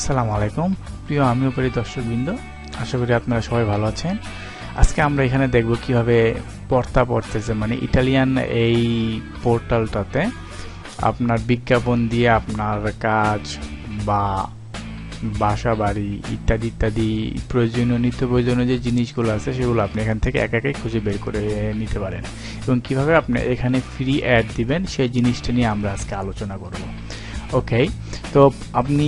আসসালামু আলাইকুম। প্রিয় আমি উপরি দর্শকবৃন্দ, আশা করি আপনারা সবাই ভালো আছেন। আজকে আমরা এখানে দেখব কীভাবে পর্তা পড়তেছে মানে ইটালিয়ান এই পোর্টালটাতে আপনার বিজ্ঞাপন দিয়ে আপনার কাজ বা বাসা বাড়ি ইত্যাদি ইত্যাদি প্রয়োজনীয় নিত্য প্রয়োজনীয় যে জিনিসগুলো আছে সেগুলো আপনি এখান থেকে এক একে খুঁজে বের করে নিতে পারেন। এবং কীভাবে আপনি এখানে ফ্রি অ্যাড দিবেন সেই জিনিসটা নিয়ে আমরা আজকে আলোচনা করব। ওকে তো আপনি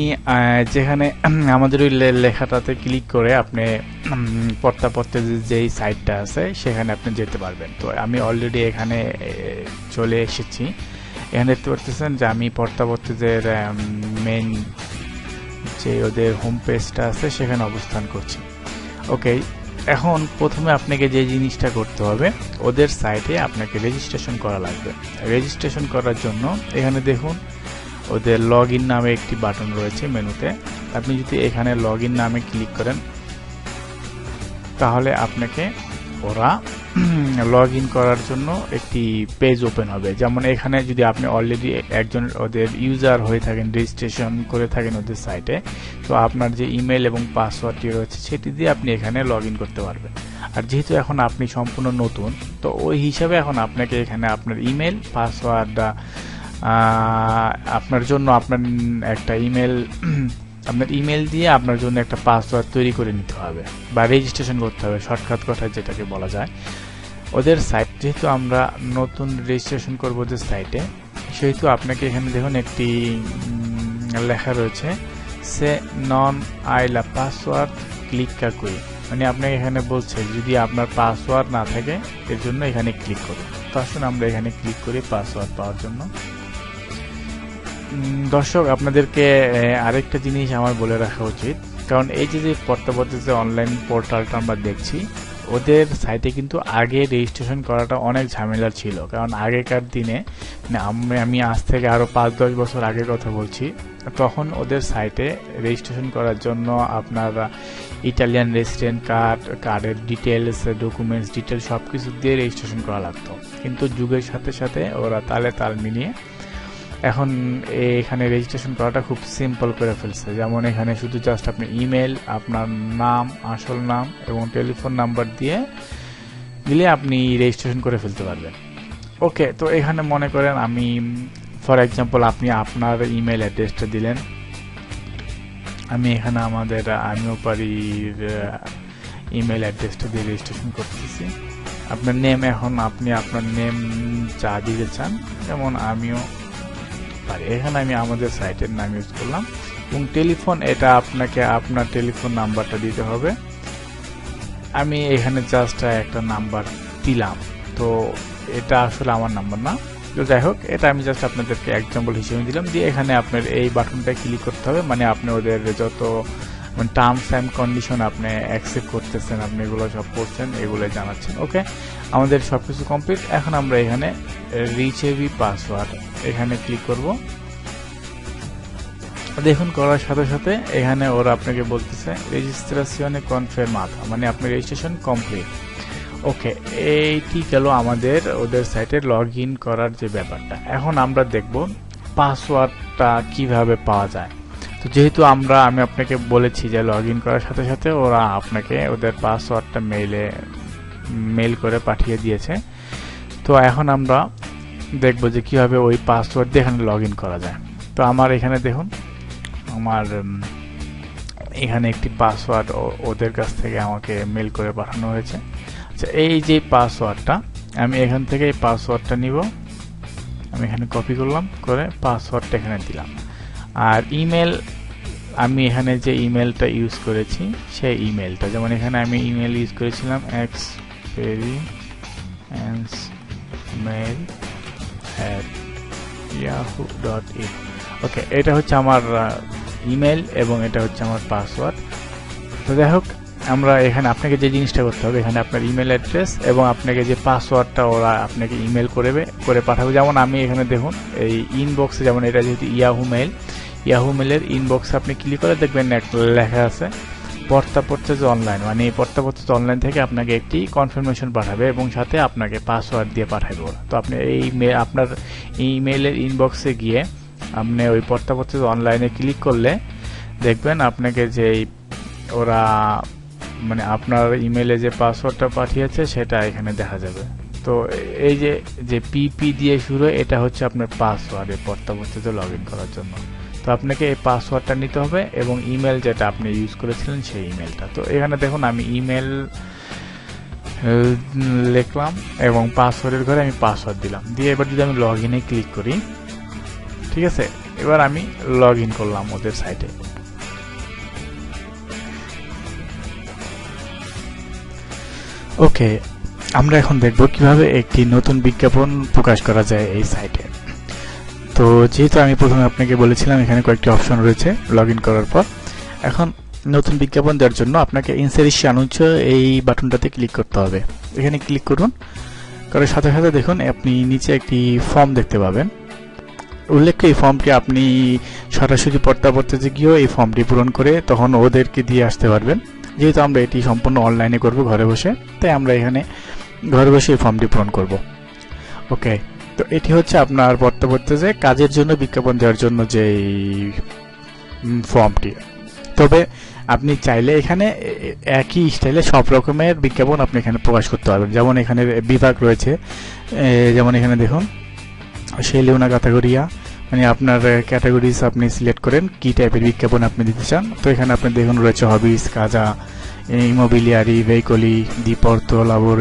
যেখানে আমাদের ওই লেখাটাতে ক্লিক করে আপনি উম, পড়তা যেই সাইটটা আছে সেখানে আপনি যেতে পারবেন। তো আমি অলরেডি এখানে চলে এসেছি। এখানে দেখতে পারতেছেন যে আমি পড়তা পড়তেদের মেন যে ওদের হোম পেজটা আছে সেখানে অবস্থান করছি। ওকে এখন প্রথমে আপনাকে যে জিনিসটা করতে হবে ওদের সাইটে আপনাকে রেজিস্ট্রেশন করা লাগবে। রেজিস্ট্রেশন করার জন্য এখানে দেখুন ওদের লগ ইন নামে একটি বাটন রয়েছে মেনুতে। আপনি যদি এখানে লগ ইন নামে ক্লিক করেন, তাহলে আপনাকে ওরা লগ ইন করার জন্য একটি পেজ ওপেন হবে। যেমন এখানে যদি আপনি অলরেডি একজন ওদের ইউজার হয়ে থাকেন রেজিস্ট্রেশন করে থাকেন ওদের সাইটে তো আপনার যে ইমেল এবং পাসওয়ার্ডটি রয়েছে, সেটি দিয়ে আপনি এখানে লগ ইন করতে পারবেন। আর যেহেতু এখন আপনি সম্পূর্ণ নতুন, তো ওই হিসাবে এখন আপনাকে এখানে আপনার ইমেল পাসওয়ার্ডটা আপনার জন্য আপনার একটা ইমেল আপনার ইমেল দিয়ে আপনার জন্য একটা পাসওয়ার্ড তৈরি করে নিতে হবে বা রেজিস্ট্রেশন করতে হবে শর্টকাট কথায় যেটাকে বলা যায়। ওদের সাইট যেহেতু আমরা নতুন রেজিস্ট্রেশন করব ওদের সাইটে সেহেতু আপনাকে এখানে দেখুন একটি লেখা রয়েছে, সে নন আইলা পাসওয়ার্ড ক্লিক কাকুই মানে আপনাকে এখানে বলছে, যদি আপনার পাসওয়ার্ড না থাকে, এর জন্য এখানে ক্লিক করুন। তো আসুন আমরা এখানে ক্লিক করি পাসওয়ার্ড পাওয়ার জন্য। দর্শক, আপনাদেরকে আরেকটা জিনিস আমার বলে রাখা উচিত। কারণ এই যে যে অনলাইন পোর্টালটা আমরা দেখছি, ওদের সাইটে কিন্তু আগে রেজিস্ট্রেশন করাটা অনেক ঝামেলার ছিল। কারণ আগেকার দিনে মানে আমি আজ থেকে আরও পাঁচ, দশ বছর আগের কথা বলছি, তখন ওদের সাইটে রেজিস্ট্রেশন করার জন্য আপনার ইটালিয়ান রেসিডেন্ট কার্ড কার্ডের ডিটেলস ডকুমেন্টস ডিটেলস সব কিছু দিয়ে রেজিস্ট্রেশন করা লাগতো। কিন্তু যুগের সাথে সাথে ওরা তালে তাল মিলিয়ে এখন এখানে রেজিস্ট্রেশন করাটা খুব সিম্পল করে ফেলছে। যেমন এখানে শুধু জাস্ট আপনি ইমেল আপনার নাম, আসল নাম এবং টেলিফোন নাম্বার দিয়ে দিলে আপনি রেজিস্ট্রেশন করে ফেলতে পারবেন। ওকে তো এখানে মনে করেন আমি ফর এক্সাম্পল আপনি আপনার ইমেল অ্যাড্রেসটা দিলেন। আমি এখানে আমাদের, আমিও পারি ইমেল অ্যাড্রেসটা দিয়ে রেজিস্ট্রেশন করতেছি। আপনার নেম এখন, আপনি আপনার নেম যা দিতে চান, যেমন আমিও পারি। এখানে আমি আমাদের সাইটের নাম ইউজ করলাম। এবং টেলিফোন এটা আপনাকে আপনার টেলিফোন নাম্বারটা দিতে হবে। আমি এখানে জাস্ট একটা নাম্বার দিলাম। তো এটা আসলে আমার নাম্বার না। তো যাই হোক, এটা আমি জাস্ট আপনাদেরকে এক্সাম্পল হিসেবে দিলাম। দিয়ে এখানে আপনার এই বাটনটা ক্লিক করতে হবে। মানে আপনি ওদের যত মানে টার্মস অ্যান্ড কন্ডিশন আপনি অ্যাকসেপ্ট করতেছেন, আপনি এগুলো সব করছেন এগুলো জানাচ্ছেন ওকে আমাদের সব কিছু কমপ্লিট এখন আমরা এখানে রিচেভি পাসওয়ার্ড এখানে ক্লিক করব। দেখুন, করার সাথে সাথে এখানে ওরা আপনাকে বলতেছে রেজিস্ট্রেশনে কনফার্মাতা মানে আপনি রেজিস্ট্রেশন কমপ্লিট ওকে এইটি গেল আমাদের, ওদের সাইটে লগ করার যে ব্যাপারটা। এখন আমরা দেখব পাসওয়ার্ডটা কীভাবে পাওয়া যায়। তো যেহেতু আমরা, আমি আপনাকে বলেছি যে লগ ইন করার সাথে সাথে ওরা আপনাকে ওদের পাসওয়ার্ডটা মেইলে মেল করে পাঠিয়ে দিয়েছে। তো এখন আমরা দেখব যে কীভাবে ওই পাসওয়ার্ড দিয়ে এখানে লগ ইন করা যায়। তো আমার এখানে দেখুন, আমার এখানে একটি পাসওয়ার্ড ওদের কাছ থেকে আমাকে মেল করে পাঠানো হয়েছে। আচ্ছা এই যে পাসওয়ার্ডটা আমি এখান থেকে এই পাসওয়ার্ডটা নিব। আমি এখানে কপি করলাম, করে পাসওয়ার্ডটা এখানে দিলাম। আর ইমেল আমি এখানে যে ইমেলটা ইউজ করেছি, সেই ইমেলটা যেমন এখানে আমি ইমেল ইউজ করেছিলাম x experience mail Yahoo dot in okay এটা হচ্ছে আমার ইমেল এবং এটা হচ্ছে আমার পাসওয়ার্ড তো যাই হোক, আমরা এখানে আপনাকে যে জিনিসটা করতে হবে, এখানে আপনার ইমেল অ্যাড্রেস এবং আপনাকে যে পাসওয়ার্ডটা ওরা আপনাকে ইমেল করবে করে পাঠাবে। যেমন আমি এখানে দেখুন, এই ইনবক্সে যেমন এটা যেহেতু ইয়াহু মেল ইয়াহু মেলের ইনবক্সে আপনি ক্লিক করে দেখবেন লেখা আছে। পর্তা যে অনলাইন মানে এই পর্তা পর্চেজ অনলাইন থেকে আপনাকে একটি কনফার্মেশন পাঠাবে এবং সাথে আপনাকে পাসওয়ার্ড দিয়ে পাঠাবে ওরা তো আপনি এই আপনার ইমেলের ইনবক্সে গিয়ে আপনি ওই পর্তা পর্চেজ অনলাইনে ক্লিক করলে দেখবেন আপনাকে যে ওরা মানে আপনার ইমেলে যে পাসওয়ার্ডটা পাঠিয়েছে সেটা এখানে দেখা যাবে। তো এই যে যে পিপি দিয়ে শুরু, এটা হচ্ছে আপনার পাসওয়ার্ড এই পর্তাবর্তীতে লগ ইন করার জন্য। তো আপনাকে এই পাসওয়ার্ডটা নিতে হবে এবং ইমেল যেটা আপনি ইউজ করেছিলেন সেই ইমেলটা তো এখানে দেখুন, আমি ইমেল লিখলাম এবং পাসওয়ার্ডের ঘরে আমি পাসওয়ার্ড দিলাম। দিয়ে এবার যদি আমি লগ ইনে ক্লিক করি, ঠিক আছে? এবার আমি লগ ইন করলাম ওদের সাইটে ওকে আমরা এখন দেখব কীভাবে একটি নতুন বিজ্ঞাপন প্রকাশ করা যায় এই সাইটে তো যেহেতু আমি প্রথমে আপনাকে বলেছিলাম, এখানে কয়েকটি অপশন রয়েছে লগ করার পর। এখন নতুন বিজ্ঞাপন দেওয়ার জন্য আপনাকে ইনসারিশি আনুচ্ছ এই বাটনটাতে ক্লিক করতে হবে। এখানে ক্লিক করুন। করার সাথে সাথে দেখুন, আপনি নিচে একটি ফর্ম দেখতে পাবেন। উল্লেখ্য, এই ফর্মটি আপনি সরাসরি পর্তাবর্তীতে গিয়েও এই ফর্মটি পূরণ করে তখন ওদেরকে দিয়ে আসতে পারবেন। যেহেতু আমরা এটি সম্পূর্ণ অনলাইনে করব ঘরে বসে, তাই আমরা এখানে ঘরে বসে এই ফর্মটি পূরণ করব। ওকে তো এটি হচ্ছে আপনার পড়তে যে কাজের জন্য বিজ্ঞাপন দেওয়ার জন্য যে ফর্মটি। তবে আপনি চাইলে এখানে একই স্টাইলে সব রকমের বিজ্ঞাপন আপনি এখানে প্রকাশ করতে পারবেন। যেমন এখানে বিভাগ রয়েছে। যেমন এখানে দেখুন সেই লিওনা ক্যাটাগরিয়া মানে আপনার ক্যাটাগরিজ আপনি সিলেক্ট করেন কি টাইপের বিজ্ঞাপন আপনি দিতে চান। তো এখানে আপনি দেখুন, রয়েছে হবিস, কাজা ইমোবিলিয়ারি ভেহিকলি দিপর্ত, লাবোর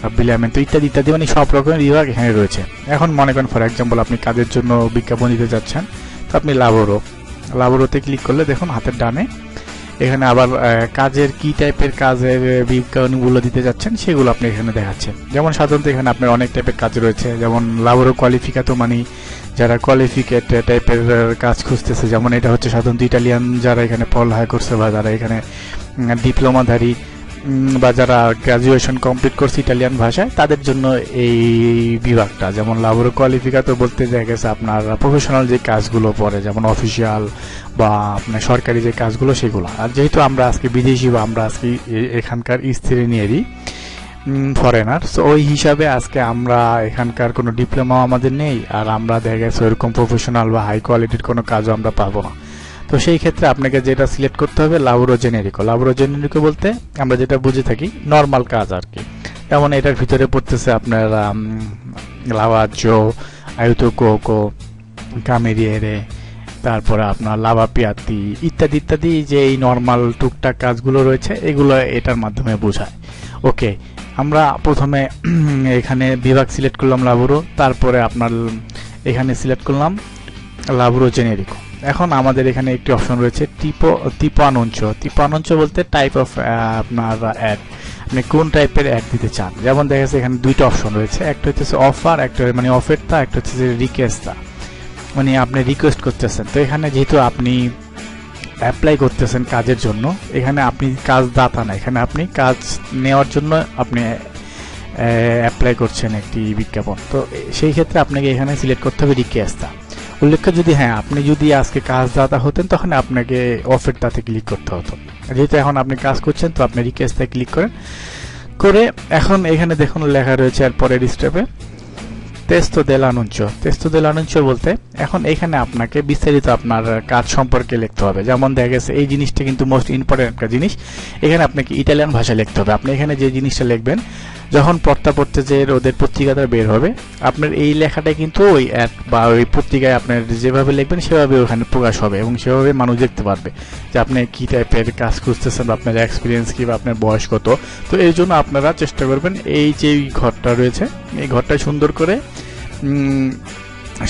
স্পট বিলামেন্ট ইত্যাদি ইত্যাদি মানে সব রকমের বিভাগ এখানে রয়েছে। এখন মনে করেন ফর এক্সাম্পল আপনি কাজের জন্য বিজ্ঞাপন দিতে যাচ্ছেন, তো আপনি লাবোরো লাবোরোতে ক্লিক করলে দেখুন, হাতের ডানে এখানে আবার কাজের কি টাইপের কাজের বিজ্ঞাপনগুলো দিতে যাচ্ছেন, সেগুলো আপনি এখানে দেখাচ্ছেন। যেমন সাধারণত এখানে আপনার অনেক টাইপের কাজ রয়েছে, যেমন লাবোরো কোয়ালিফিকাতো মানে যারা কোয়ালিফিকেট টাইপের কাজ খুঁজতেছে, যেমন এটা হচ্ছে সাধারণত ইটালিয়ান যারা এখানে পড়ালেখা করছে বা যারা এখানে ডিপ্লোমাধারী বা যারা গ্রাজুয়েশন কমপ্লিট করছে ইটালিয়ান ভাষায়, তাদের জন্য এই বিভাগটা, যেমন লাবোরো কোয়ালিফিকাতো বলতে দেখা গেছে আপনার প্রফেশনাল যে কাজগুলো পড়ে যেমন অফিসিয়াল বা আপনার সরকারি যে কাজগুলো সেগুলো। আর যেহেতু আমরা আজকে বিদেশি বা আমরা আজকে এখানকার স্ত্রী নিয়েরই ফরেনার সো ওই হিসাবে আজকে আমরা এখানকার কোনো ডিপ্লোমাও আমাদের নেই, আর আমরা দেখা গেছে ওইরকম প্রফেশনাল বা হাই কোয়ালিটির কোনো কাজও আমরা পাবো না। তো সেই ক্ষেত্রে আপনাকে যেটা সিলেক্ট করতে হবে লাউরো জেনেরিকো লাউরো জেনেরিকো বলতে আমরা যেটা বুঝে থাকি নর্মাল কাজ আর কি। যেমন এটার ভিতরে পড়তেছে আপনার লাভাজো আয়ুতো কোকো কামেরিয়েরে তারপরে আপনার লাভা পিয়াতি ইত্যাদি ইত্যাদি যে এই নর্মাল টুকটাক কাজগুলো রয়েছে, এগুলো এটার মাধ্যমে বোঝায়। ওকে, আমরা প্রথমে এখানে বিভাগ সিলেক্ট করলাম লাভুরো তারপরে আপনার এখানে সিলেক্ট করলাম লাভুরো জেনেরিকো এখন আমাদের এখানে একটি অপশন রয়েছে টিপো, টিপানঞ্চ। টিপানঞ্চ বলতে টাইপ অফ আপনার অ্যাড আপনি কোন টাইপের অ্যাড দিতে চান? যেমন দেখা যাচ্ছে এখানে দুইটা অপশন রয়েছে। একটা হচ্ছে অফার একটা মানে অফারটা একটা হচ্ছে রিকোয়েস্টটা মানে আপনি রিকোয়েস্ট করতেছেন। তো এখানে যেহেতু আপনি অ্যাপ্লাই করতেছেন কাজের জন্য, এখানে আপনি কাজ দাতা না। এখানে আপনি কাজ নেওয়ার জন্য আপনি অ্যাপ্লাই করছেন একটি বিজ্ঞাপন। তো সেই ক্ষেত্রে আপনাকে এখানে সিলেক্ট করতে হবে রিকোয়েস্টটা উল্লেখ্য যদি হ্যাঁ আপনি যদি আজকে কাজ দাতা হতেন, তখন আপনাকে অফারটাতে ক্লিক করতে হতো। যেহেতু এখন আপনি কাজ করছেন, তো আপনি রিকোয়েস্টে ক্লিক করেন। করে এখন এখানে দেখুন লেখা রয়েছে এরপরের স্টেপে তেস্তো দেল আনুঞ্চ তেস্তো দেল আনুঞ্চ বলতে, এখন এখানে আপনাকে বিস্তারিত আপনার কাজ সম্পর্কে লিখতে হবে। যেমন দেখা গেছে, এই জিনিসটা কিন্তু মোস্ট ইম্পর্টেন্ট একটা জিনিস। এখানে আপনাকে ইটালিয়ান ভাষা লিখতে হবে। আপনি এখানে যে জিনিসটা লিখবেন, যখন পড়তা পড়তে যে ওদের পত্রিকাটা বের হবে, আপনার এই লেখাটা কিন্তু ওই অ্যাড বা ওই পত্রিকায় আপনার যেভাবে লিখবেন, সেভাবে ওখানে প্রকাশ হবে এবং সেভাবে মানুষ দেখতে পারবে যে আপনি কী টাইপের কাজ খুঁজতেছেন বা আপনার এক্সপিরিয়েন্স কী বা আপনার বয়স কত। তো এই জন্য আপনারা চেষ্টা করবেন, এই যে ঘরটা রয়েছে, এই ঘরটা সুন্দর করে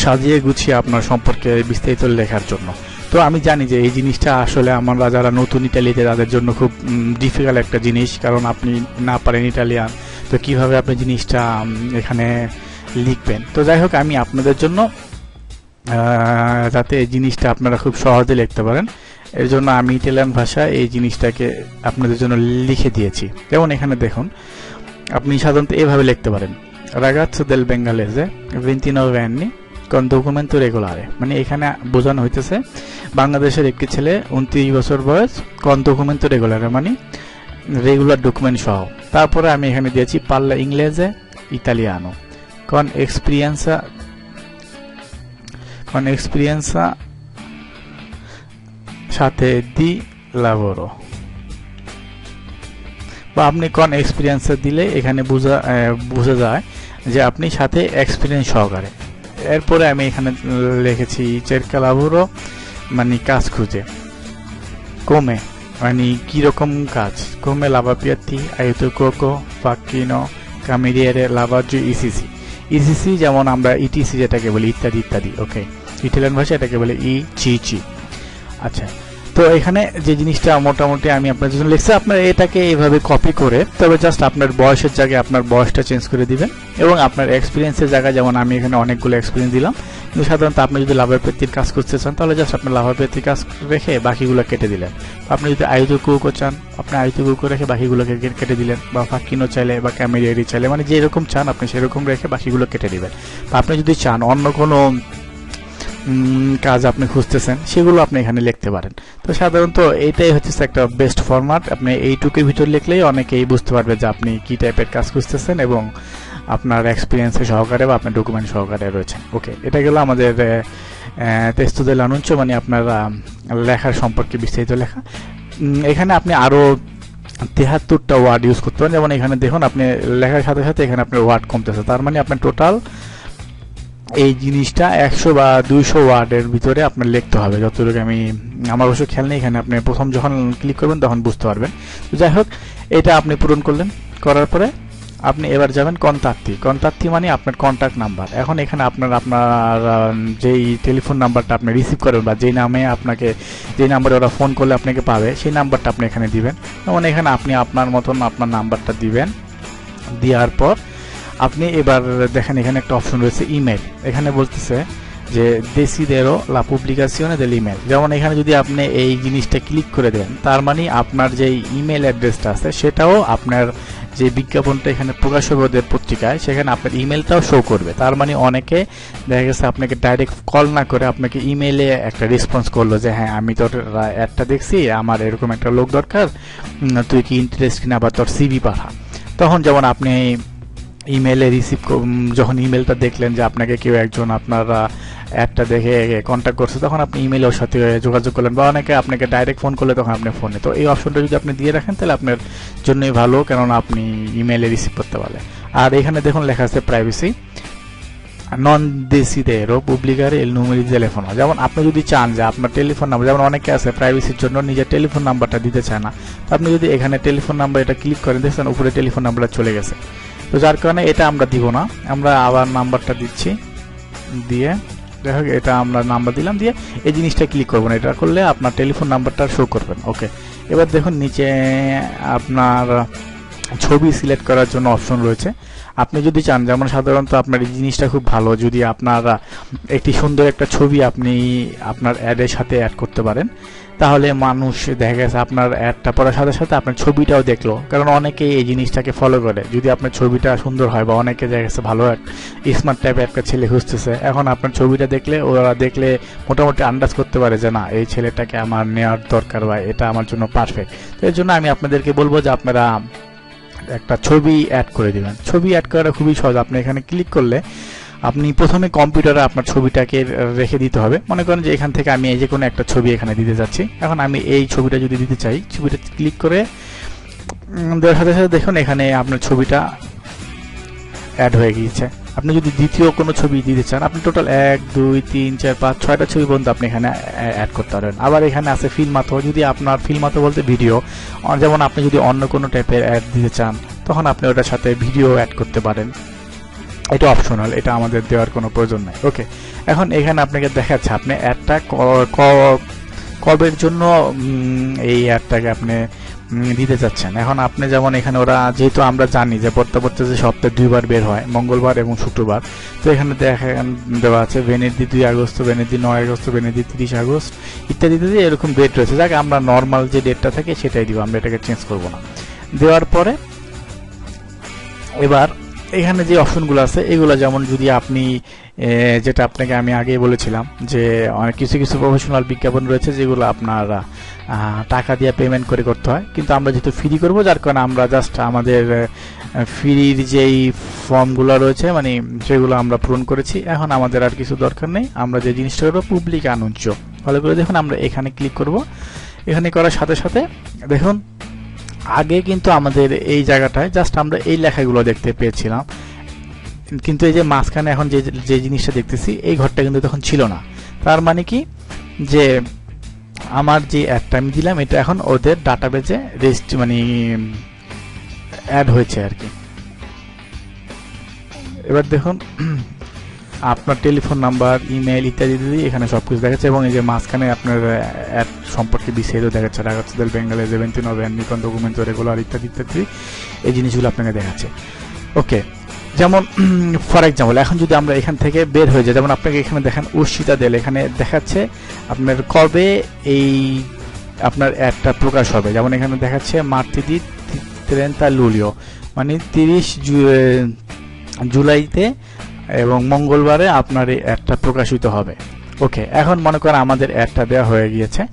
সাজিয়ে গুছিয়ে আপনার সম্পর্কে বিস্তারিত লেখার জন্য। তো আমি জানি যে এই জিনিসটা আসলে আমরা যারা নতুন ইটালিতে, তাদের জন্য খুব ডিফিকাল্ট একটা জিনিস, কারণ আপনি না পারেন ইটালিয়ান। তো কীভাবে আপনি জিনিসটা এখানে লিখবেন? তো যাই হোক, আমি আপনাদের জন্য যাতে এই জিনিসটা আপনারা খুব সহজে লিখতে পারেন, এর জন্য আমি ইটালিয়ান ভাষা এই জিনিসটাকে আপনাদের জন্য লিখে দিয়েছি। যেমন এখানে দেখুন, আপনি সাধারণত এভাবে লিখতে পারেন। Ragazzo del bengalese 29 anni, con documento regolare. মানে এখানে বোঝানো হইতেছে বাংলাদেশের একটি ছেলে উনত্রিশ বছর বয়স কন ডকুমেন্ট রেগুলার মানে রেগুলার ডকুমেন্ট সহ তারপরে আমি এখানে দিয়েছি পাল্লা ইংলেজে ইতালিয়ানো con esperienza con esperienza সাথে দি লাভরো বা আপনি কোন এক্সপিরিয়েন্সে দিলে এখানে বোঝা বোঝা যায়? যে আপনি সাথে এক্সপিরিয়েন্স সহকারে। এরপরে আমি এখানে লিখেছি চেরকা লাভরো মানে কাজ খুঁজে। কমে মানে কীরকম কাজ? come lavapiatti aiuto coco facchino cameriere lavaggio ECC ECC যেমন আমরা ইটিসি যেটাকে বলি, ইত্যাদি ইত্যাদি ওকে ইটালিয়ান ভাষা এটাকে বলে ই চি চি আচ্ছা তো এখানে যে জিনিসটা মোটামুটি আমি আপনার জন্য লিখছি, আপনার এটাকে এইভাবে কপি করে, তবে জাস্ট আপনার বয়সের জায়গায় আপনার বয়সটা চেঞ্জ করে দিবেন এবং আপনার এক্সপিরিয়েন্সের জায়গায়, যেমন আমি এখানে অনেকগুলো এক্সপিরিয়েন্স দিলাম, কিন্তু সাধারণত আপনি যদি লাভের পেত্তির কাজ করতে চান, তাহলে জাস্ট আপনার লাভের পেত্তির কাজ রেখে বাকিগুলো কেটে দিলেন। আপনি যদি আয়ুত কুকো চান, আপনি আয়ুত কুকো রেখে বাকিগুলোকে কেটে দিলেন, বা ফাঁকিনো চাইলে, বা ক্যামেরিয়ারি চাইলে মানে যেরকম চান আপনি সেরকম রেখে বাকিগুলো কেটে দিবেন। আপনি যদি চান অন্য কোনো কাজ আপনি খুঁজতেছেন, সেগুলো আপনি এখানে লিখতে পারেন। তো সাধারণত এইটাই হচ্ছে একটা বেস্ট ফরম্যাট আপনি এইটুকুর ভিতর লিখলেই অনেকেই বুঝতে পারবে যে আপনি কি টাইপের কাজ খুঁজতেছেন এবং আপনার এক্সপিরিয়েন্সের সহকারে বা আপনার ডকুমেন্ট সহকারে রয়েছেন। ওকে এটা গেলো আমাদের তেস্তুদের লানুঞ্চ মানে আপনার লেখার সম্পর্কে বিস্তারিত লেখা। এখানে আপনি আরও তেহাত্তরটা ওয়ার্ড ইউজ করতে পারেন। যেমন এখানে দেখুন, আপনি লেখার সাথে সাথে এখানে আপনার ওয়ার্ড কমতেছে। তার মানে আপনার টোটাল এই জিনিসটা একশো বা দুইশো ওয়ার্ডের ভিতরে আপনার লিখতে হবে। যতটুকু আমি, আমার অবশ্য খেয়াল নেই, এখানে আপনি প্রথম যখন ক্লিক করবেন তখন বুঝতে পারবেন। তো যাই হোক, এটা আপনি পূরণ করলেন। করার পরে আপনি এবার যাবেন কন্তাক্তি কন্তাক্তি মানে আপনার কন্ট্যাক্ট নাম্বার এখন এখানে আপনার আপনার যেই টেলিফোন নাম্বারটা আপনি রিসিভ করবেন বা যেই নামে আপনাকে, যেই নাম্বারে ওরা ফোন করলে আপনাকে পাবে, সেই নাম্বারটা আপনি এখানে দিবেন। যেমন এখানে আপনি আপনার মতন আপনার নাম্বারটা দিবেন। দেওয়ার পর আপনি এবার দেখেন এখানে একটা অপশন রয়েছে ইমেল এখানে বলতেছে যে দেসিদেরও লা পুবলিকাসিওনে দেল ইমেল যেমন এখানে যদি আপনি এই জিনিসটা ক্লিক করে দেন, তার মানে আপনার যে ইমেল অ্যাড্রেসটা আছে, সেটাও আপনার যে বিজ্ঞাপনটা এখানে প্রকাশ হবে ওদের পত্রিকায়, সেখানে আপনার ইমেলটাও শো করবে। তার মানে অনেকে দেখা গেছে আপনাকে ডাইরেক্ট কল না করে আপনাকে ইমেলে একটা রেসপন্স করল যে হ্যাঁ আমি তোর অ্যাডটা দেখছি, আমার এরকম একটা লোক দরকার তুই কি ইন্টারেস্ট কিনা বা তোর সিবি পাঠা? তখন যেমন আপনি ইমেলে রিসিভ যখন ইমেলটা দেখলেন যে আপনাকে কেউ একজন আপনার অ্যাডটা দেখে কন্ট্যাক্ট করছে, তখন আপনি ইমেলে ওর সাথে যোগাযোগ করলেন বা অনেকে আপনাকে ডাইরেক্ট ফোন করলে তখন আপনি ফোনে তো এই অপশনটা যদি আপনি দিয়ে রাখেন, তাহলে আপনার জন্যই ভালো, কেননা আপনি ইমেলে রিসিভ করতে পারলেন। আর এখানে দেখুন লেখা আছে প্রাইভেসি নন দেসিদেরও পুবলিকার এল নুমেরি টেলিফোন যেমন আপনি যদি চান যে আপনার টেলিফোন নাম্বার যেমন অনেকে আছে প্রাইভেসির জন্য নিজের টেলিফোন নাম্বারটা দিতে চায় না। তো আপনি যদি এখানে টেলিফোন নাম্বার এটা ক্লিক করেন, দেখছেন উপরে টেলিফোন নাম্বারটা চলে গেছে। তো যার কারণে এটা আমরা দিব না। আমরা আবার নাম্বারটা দিচ্ছি। দিয়ে দেখো এটা আমরা নাম্বার দিলাম। দিয়ে এই জিনিসটা ক্লিক করবেন এটা করলে আপনার টেলিফোন নাম্বারটা শো করবেন। ওকে এবার দেখুন, নিচে আপনার ছবি সিলেক্ট করার জন্য অপশন রয়েছে। আপনি যদি চান, যেমন সাধারণত আপনার এই জিনিসটা খুব ভালো, যদি আপনার একটি সুন্দর একটা ছবি আপনি আপনার অ্যাডের সাথে অ্যাড করতে পারেন তাহলে মানুষ, দেখা গেছে আপনার অ্যাডটা পড়ার সাথে সাথে আপনার ছবিটাও দেখল। কারণ অনেকে এই জিনিসটাকে ফলো করে। যদি আপনার ছবিটা সুন্দর হয় বা অনেকে দেখা গেছে ভালো এক স্মার্ট টাইপের একটা ছেলে খুঁজতেছে, এখন আপনার ছবিটা দেখলে, ওরা দেখলে মোটামুটি আন্দাজ করতে পারে যে, না, এই ছেলেটাকে আমার নেওয়ার দরকার বা এটা আমার জন্য পারফেক্ট তো এর জন্য আমি আপনাদেরকে বলব যে, আপনারা একটা ছবি অ্যাড করে দিবেন। ছবি অ্যাড করাটা খুবই সহজ। আপনি এখানে ক্লিক করলে আপনি প্রথমে কম্পিউটারে আপনার ছবিটাকে রেখে দিতে হবে। মনে করেন যে এখান থেকে আমি এই যে কোনো একটা ছবি এখানে দিতে যাচ্ছি। এখন আমি এই ছবিটা যদি দিতে চাই, ছবিটা ক্লিক করে দেওয়ার সাথে সাথে দেখুন এখানে আপনার ছবিটা অ্যাড হয়ে গিয়েছে। আপনি যদি দ্বিতীয় কোনো ছবি দিতে চান, আপনি টোটাল এক, দুই, তিন, চার, পাঁচ, ছয়টা ছবি পর্যন্ত আপনি এখানে অ্যাড করতে পারবেন আবার এখানে আছে ফিল্মাতো যদি আপনার ফিল্মাতো বলতে ভিডিও যেমন আপনি যদি অন্য কোনো টাইপের অ্যাড দিতে চান, তখন আপনি ওটার সাথে ভিডিও অ্যাড করতে পারেন। এটা অপশনাল এটা আমাদের দেওয়ার কোনো প্রয়োজন নাই। ওকে এখন এখানে আপনাকে দেখাচ্ছে, আপনি অ্যাডটা কবের জন্য এই অ্যাডটাকে আপনি দিতে চাচ্ছেন। এখন আপনি যেমন এখানে ওরা, যেহেতু আমরা জানি যে প্রত্যাবর্তে যে সপ্তাহে দুইবার বের হয়, মঙ্গলবার এবং শুক্রবার, তো এখানে দেখেন দেওয়া আছে ভেনেদি দুই আগস্ট ভেনেদি নয় আগস্ট ভেনেদি তিরিশ আগস্ট ইত্যাদি ইত্যাদি এরকম ডেট রয়েছে। যাকে, আমরা নর্মাল যে ডেটটা থাকে, সেটাই দিব, আমরা এটাকে চেঞ্জ করব না। দেওয়ার পরে, এবার এখানে যে অপশনগুলো আছে, এগুলো যেমন যদি আপনি যেটা আপনাকে আমি আগে বলেছিলাম যে অনেক কিছু কিছু প্রফেশনাল বিজ্ঞাপন রয়েছে যেগুলো আপনার টাকা দিয়ে পেমেন্ট করে করতে হয়। কিন্তু আমরা যেহেতু ফ্রি করব, যার কারণে আমরা জাস্ট আমাদের ফ্রির যেই ফর্মগুলো রয়েছে মানে সেগুলো আমরা পূরণ করেছি। এখন আমাদের আর কিছু দরকার নেই। আমরা যে জিনিসটা করব পুবলিক আনুঞ্চ ভালো করে দেখুন, আমরা এখানে ক্লিক করব। এখানে করার সাথে সাথে দেখুন আগে কিন্তু আমাদের এই জায়গাটায় জাস্ট আমরা এই লেখাগুলো দেখতে পেয়েছিলাম। কিন্তু এই যে মাঝখানে এখন যে যে জিনিসটা দেখতেছি, এই ঘরটা কিন্তু তখন ছিল না। তার মানে কি? যে আমার যে অ্যাডটা আমি দিলাম, এটা এখন ওদের ডাটাবেজে রেজিস্ট মানে অ্যাড হয়েছে আর কি। এবার দেখুন আপনার টেলিফোন নাম্বার ইমেল ইত্যাদি ইত্যাদি এখানে সব কিছু দেখাচ্ছে এবং এই যে মাঝখানে আপনার অ্যাড সম্পর্কে বিস্তারিত দেখাচ্ছে ঢাকা সুদেল বেঙ্গলে সেভেন্টিন হবে নিকন ডকুমেন্ট রেগুলার ইত্যাদি ইত্যাদি, এই জিনিসগুলো আপনাকে দেখাচ্ছে। ওকে, যেমন ফর এক্সাম্পল এখন যদি আমরা এখান থেকে বের হয়ে যাই, যেমন আপনাকে এখানে দেখেন উর্ষিতা দেল, এখানে দেখাচ্ছে আপনার কবে এই আপনার অ্যাডটা প্রকাশ হবে। যেমন এখানে দেখাচ্ছে মার্তিদি তেরেন্তা লুলিও মানে তিরিশ জুলাইতে এবং মঙ্গলবারে আপনার এই অ্যাডটা প্রকাশিত হবে। ওকে এখন মনে করেন আমাদের অ্যাডটা দেওয়া হয়ে গিয়েছে।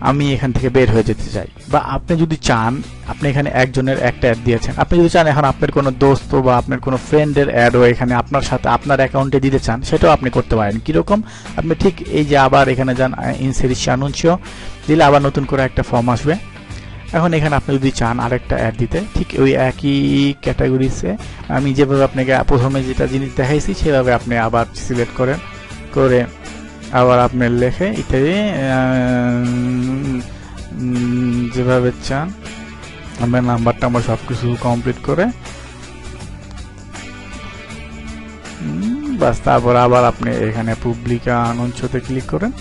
আমি এখান থেকে বের হয়ে যেতে চাই। বা আপনি যদি চান, আপনি এখানে একজনের একটা অ্যাড দিয়েছেন। আপনি যদি চান এখন আপনার কোনো দোস্ত বা আপনার কোনো ফ্রেন্ডের অ্যাডও এখানে আপনার সাথে, আপনার অ্যাকাউন্টে দিতে চান, সেটাও আপনি করতে পারেন। কীরকম? আপনি ঠিক এই যে আবার এখানে যান ইনসেরিশি আনুনসিও দিলে আবার নতুন করে একটা ফর্ম আসবে। এখন এখানে আপনি যদি চান আরেকটা অ্যাড দিতে, ঠিক ওই একই ক্যাটাগরিসে আমি যেভাবে আপনাকে প্রথমে যেটা জিনিস দেখাইছি, সেভাবে আপনি আবার সিলেক্ট করেন, করে আবার আপনি লেখে ইত্যাদি যেভাবে চান, আপনার নাম্বারটা আমার সব কিছু কমপ্লিট করে বাস, তারপর আবার আপনি এখানে পুবলিকা আনন্দতে ক্লিক করেন।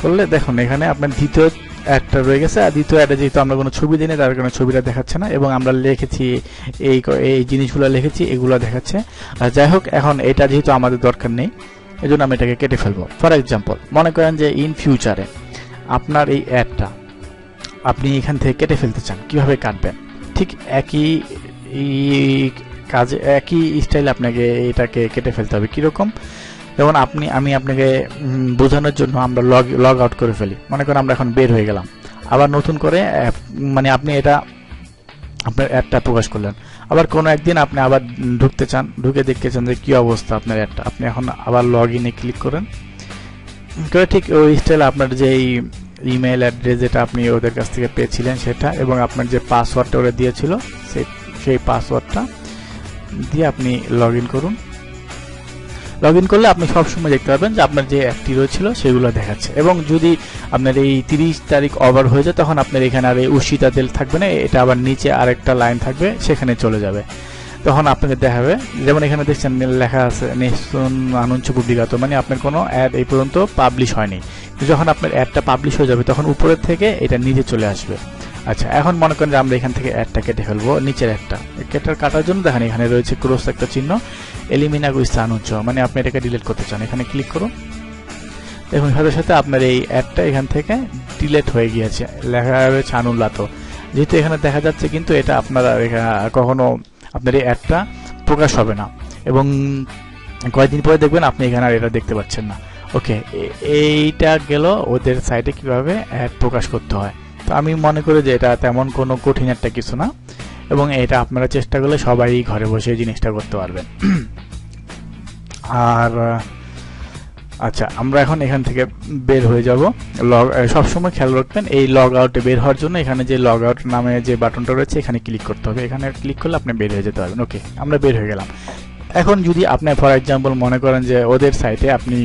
করলে দেখুন, এখানে আপনার দ্বিতীয় অ্যাডটা রয়ে গেছে। আর দ্বিতীয় অ্যাডে যেহেতু আমরা কোনো ছবি দিই তার কারণে ছবিটা দেখাচ্ছে না এবং আমরা লিখেছি এই এই জিনিসগুলো লিখেছি, এগুলো দেখাচ্ছে। আর যাই হোক, এখন এটা যেহেতু আমাদের দরকার নেই এই জন্য আমি এটাকে কেটে ফেলব। ফর এক্সাম্পল মনে করেন যে ইন ফিউচারে আপনার এই অ্যাডটা আপনি এখান থেকে কেটে ফেলতে চান, কীভাবে কাটবেন? ঠিক একই কাজে একই স্টাইল আপনাকে এটাকে কেটে ফেলতে হবে। কীরকম? যেমন আপনি, আমি আপনাকে বোঝানোর জন্য আমরা লগ লগ আউট করে ফেলি। মনে করেন আমরা এখন বের হয়ে গেলাম। আবার নতুন করে মানে আপনি এটা আপনার অ্যাডটা প্রকাশ করলেন। আবার কোনো একদিন আপনি আবার ঢুকতে চান, ঢুকে দেখতে চান যে কী অবস্থা আপনার অ্যাডটা আপনি এখন আবার লগ ইনে ক্লিক করেন। করে ঠিক ওই স্টাইল আপনার যে ইমেল অ্যাড্রেস যেটা আপনি ওদের কাছ থেকে পেয়েছিলেন সেটা এবং আপনার যে পাসওয়ার্ডটা ওরা দিয়েছিল, সেই সেই পাসওয়ার্ডটা দিয়ে আপনি লগ করুন। লগ ইন করলে আপনি সবসময় দেখতে পাবেন যে আপনার যে অ্যাপটি রয়েছিল সেগুলো দেখাচ্ছে। এবং যদি আপনার এই তিরিশ তারিখ ওভার হয়ে যায়, তখন আপনার এখানে আর এই উশিতা তেল থাকবে না, এটা আবার নিচে আরেকটা লাইন থাকবে, সেখানে চলে যাবে। তখন আপনাকে দেখাবে। যেমন এখানে দেখছেন, লেখা আছে, নেসুন আনন্দ পুবলিকাত মানে আপনার কোনো অ্যাড এই পর্যন্ত পাবলিশ হয়নি। যখন আপনার অ্যাডটা পাবলিশ হয়ে যাবে, তখন উপরের থেকে এটা নিচে চলে আসবে। আচ্ছা এখন মনে করেন যে আমরা এখান থেকে অ্যাডটা কেটে ফেলব, নিচের একটা। কেটার কাটার জন্য দেখেন এখানে রয়েছে ক্রোস একটা চিহ্ন এলিমিনা স্থান উচ্চ মানে আপনি এটাকে ডিলিট করতে চান। এখানে ক্লিক করুন। দেখুন, সাথে সাথে আপনার এই অ্যাডটা এখান থেকে ডিলেট হয়ে গিয়েছে। লেখা রয়েছে আনুল্লাত যেহেতু এখানে দেখা যাচ্ছে কিন্তু এটা আপনারা কখনো আপনার এই অ্যাডটা প্রকাশ হবে না। এবং কয়েকদিন পরে দেখবেন আপনি এখানে আর এটা দেখতে পাচ্ছেন না। ওকে এইটা গেল ওদের সাইটে কীভাবে অ্যাড প্রকাশ করতে হয়। তো আমি মনে করি যে এটা তেমন কোনো কঠিন একটা কিছু না, এবং এটা আপনারা চেষ্টা করলে সবাই ঘরে বসে জিনিসটা করতে পারবেন। আর আচ্ছা আমরা এখন এখান থেকে বের হয়ে যাব। লগ সবসময় খেয়াল রাখবেন, এই লগ আউটে বের হওয়ার জন্য এখানে যে লগ আউট নামে যে বাটনটা রয়েছে, এখানে ক্লিক করতে হবে। এখানে ক্লিক করলে আপনি বের হয়ে যেতে পারবেন। ওকে আমরা বের হয়ে গেলাম। এখন যদি আপনি ফর এক্সাম্পল মনে করেন যে ওদের সাইটে আপনি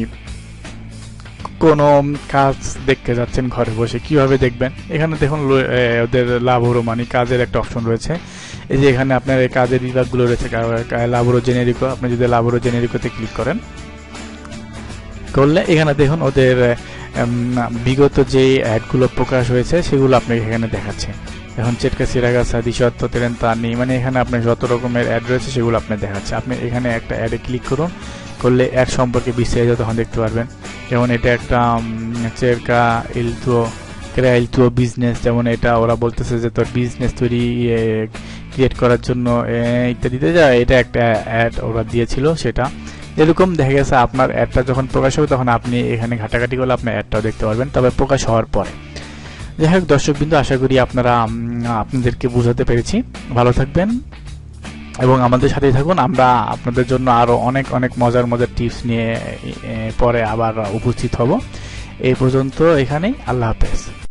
কোনো কাজ দেখতে যাচ্ছেন ঘরে বসে, কীভাবে দেখবেন? এখানে দেখুন ওদের লাভরো মানে কাজের একটা অপশন রয়েছে। এই যে এখানে আপনার এই কাজের বিভাগগুলো রয়েছে লাভরো জেনেরিকো আপনি যদি লাভরো জেনেরিকোতে ক্লিক করেন, করলে এখানে দেখুন ওদের বিগত যে অ্যাডগুলো প্রকাশ হয়েছে, সেগুলো আপনাকে এখানে দেখাচ্ছে। এখন চেটকা সিরাগাছা দিশত্ব তেরেন নেই মানে এখানে আপনার যত রকমের অ্যাড রয়েছে, সেগুলো আপনি দেখাচ্ছে। আপনি এখানে একটা অ্যাডে ক্লিক করুন, করলে অ্যাড সম্পর্কে বিস্তারিত তখন দেখতে পারবেন। যেমন এটা একটা চেরকা ইল ইলতুও ক্রেয়া ইলতুও বিজনেস যেমন এটা ওরা বলতেছে যে তোর বিজনেস তৈরি ক্রিয়েট করার জন্য ইত্যাদিতে যা, এটা একটা অ্যাড ওরা দিয়েছিল সেটা। এরকম দেখা গেছে আপনার অ্যাডটা যখন প্রকাশ হবে, তখন আপনি এখানে ঘাটাঘাটি করলে আপনার অ্যাডটাও দেখতে পারবেন, তবে প্রকাশ হওয়ার পরে। যাই হোক, দর্শকবিন্দু, আশা করি আপনারা আপনাদেরকে বোঝাতে পেরেছি। ভালো থাকবেন। এবং আমাদের সাথেই থাকুন। আমরা আপনাদের জন্য আরও অনেক অনেক মজার মজার টিপস নিয়ে পরে আবার উপস্থিত হব। এই পর্যন্ত এখানেই। আল্লাহ হাফেজ।